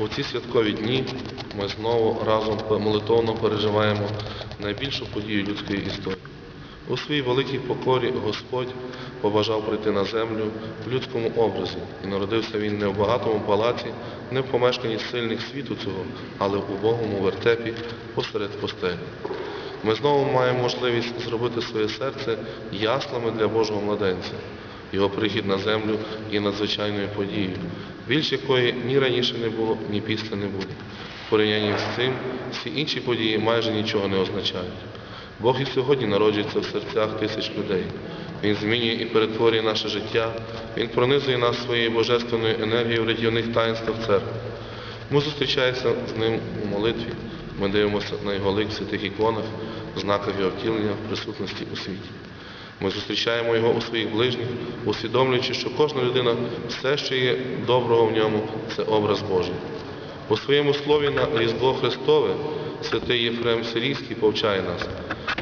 У ці святкові дні ми знову разом молитовно переживаємо найбільшу подію людської історії. У своїй великій покорі Господь побажав прийти на землю в людському образі, і народився він не в багатому палаці, не в помешканні сильних світу цього, але в убогому вертепі посеред постелі. Ми знову маємо можливість зробити своє серце яслами для Божого младенця. Його прихід на землю є надзвичайною подією, більш якої ні раніше не було, ні після не буде. В порівнянні з цим всі інші події майже нічого не означають. Бог і сьогодні народжується в серцях тисяч людей. Він змінює і перетворює наше життя, Він пронизує нас своєю божественною енергією в рятівних таїнствах церкви. Ми зустрічаємося з ним у молитві, ми дивимося на його лик в святих іконах, знаках його втілення в присутності у світі. Ми зустрічаємо його у своїх ближніх, усвідомлюючи, що кожна людина, все, що є доброго в ньому, це образ Божий. У своєму слові на Різдво Христове святий Єфрем Сирійський повчає нас,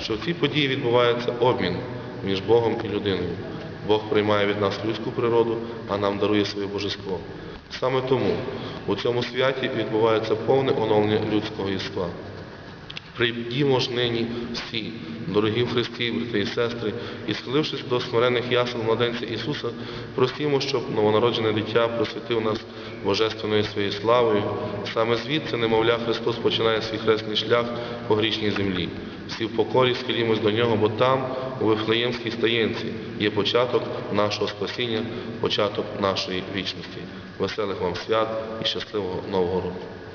що в цій події відбувається обмін між Богом і людиною. Бог приймає від нас людську природу, а нам дарує своє божество. Саме тому у цьому святі відбувається повне оновлення людського єства. Прийдімо ж нині всі, дорогі в Христі, брати і сестри, і схилившись до смирених ясел младенця Ісуса, просімо, щоб новонароджене дитя просвітив нас божественною своєю славою. Саме звідси, немовля, Христос починає свій хресний шлях по грішній землі. Всі в покорі схилімось до нього, бо там, у Вифлеємській стаєнці, є початок нашого спасіння, початок нашої вічності. Веселих вам свят і щасливого Нового року!